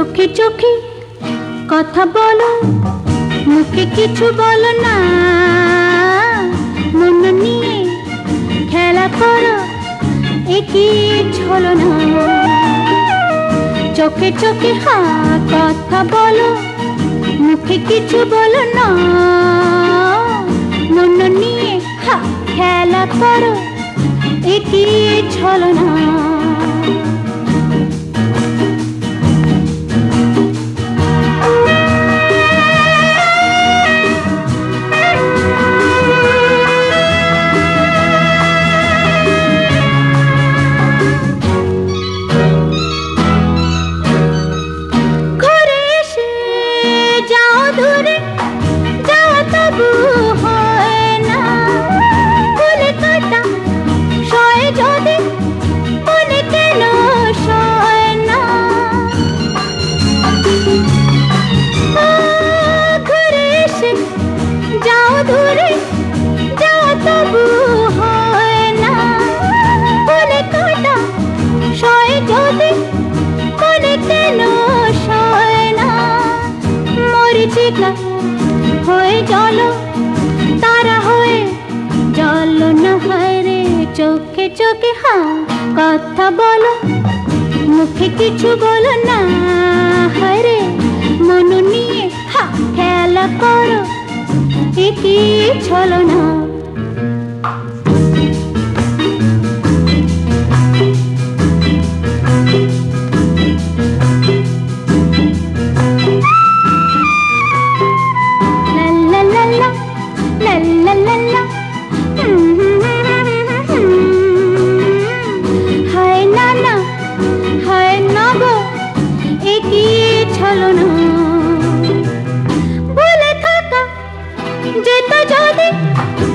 চোখে চোখে কথা বলো, মুখে কিছু বলো না। মন নিয়ে খেলা করো একই ছলো না। চোখে চোখে হা, কথা বলো, মুখে কিছু বলো না। মন নিয়ে হা, খেলা করো একই ছলো না। মরিচিকা হয়ে জল তারা হয়ে জল না, হয় রে, চোখে চোখে হা, কথা বলো, মুখে কিছু বলো না, হয় রে, মন নিয়ে হা, খেলা করো একই ছলো না Música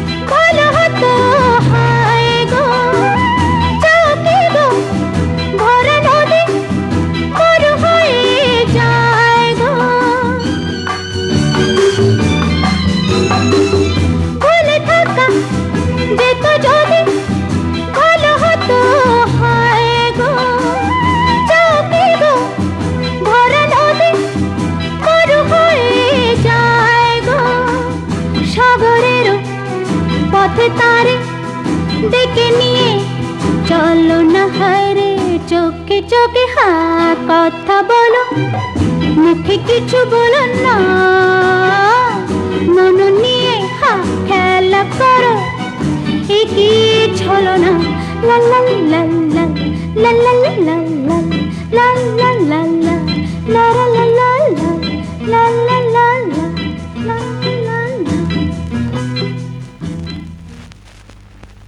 পথে তারে ডেকে নিয়ে চলো না হায় রে চোখে চোখে হা কথা বলো মুখে কিছু বলো না মন নিয়ে হা খেলা করো একই ছলো না লাল লাল লাল লাল লাল লা লা লা লা লা লা লা লা লা